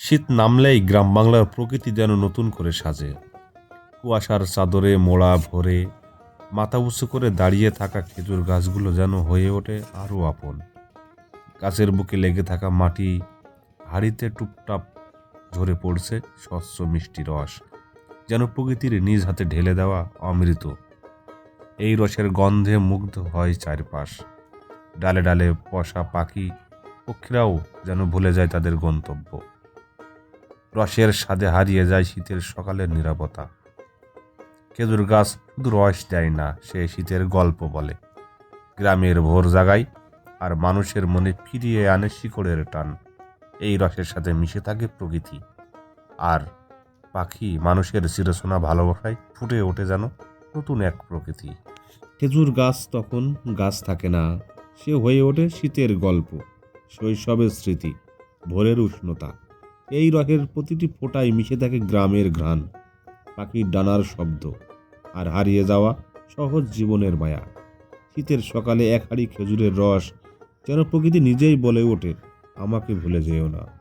শীত নামলেই গ্রাম বাংলার প্রকৃতি যেন নতুন করে সাজে। কুয়াশার চাদরে মোড়া ভরে, মাথা উঁচু করে দাঁড়িয়ে থাকা খেজুর গাছগুলো যেন হয়ে ওঠে আরও আপন। গাছের বুকে লেগে থাকা মাটি হাড়িতে টুপটাপ ঝরে পড়ছে স্বচ্ছ মিষ্টি রস, যেন প্রকৃতির নিজ হাতে ঢেলে দেওয়া অমৃত। এই রসের গন্ধে মুগ্ধ হয় চারপাশ। ডালে ডালে পশা পাখি, পক্ষীরাও যেন ভুলে যায় তাদের গন্তব্য। রসের স্বাদে হারিয়ে যায় শীতের সকালের নিরাপত্তা খেজুর গাছ শুধু রস দেয় না, সে শীতের গল্প বলে। গ্রামের ভোর জাগায় আর মানুষের মনে ফিরিয়ে আনে শিকড়ের টান। এই রসের সাথে মিশে থাকে প্রকৃতি। আর পাখি মানুষের চিরচেনা ভালোবাসায় ফুটে ওঠে যেন নতুন এক প্রকৃতি। খেজুর গাছ তখন গাছ থাকে না, সে হয়ে ওঠে শীতের গল্প, শৈশবের স্মৃতি, ভোরের উষ্ণতা। এই রথের প্রতিটি ফোটায় মিশে থাকে গ্রামের ঘ্রাণ। পাখির ডানার শব্দ আর হারিয়ে যাওয়া সহজ জীবনের মায়া। শীতের সকালে এক হাড়ি খেজুরের রস যেন প্রকৃতি নিজেই বলে ওঠে, আমাকে ভুলে যেও না।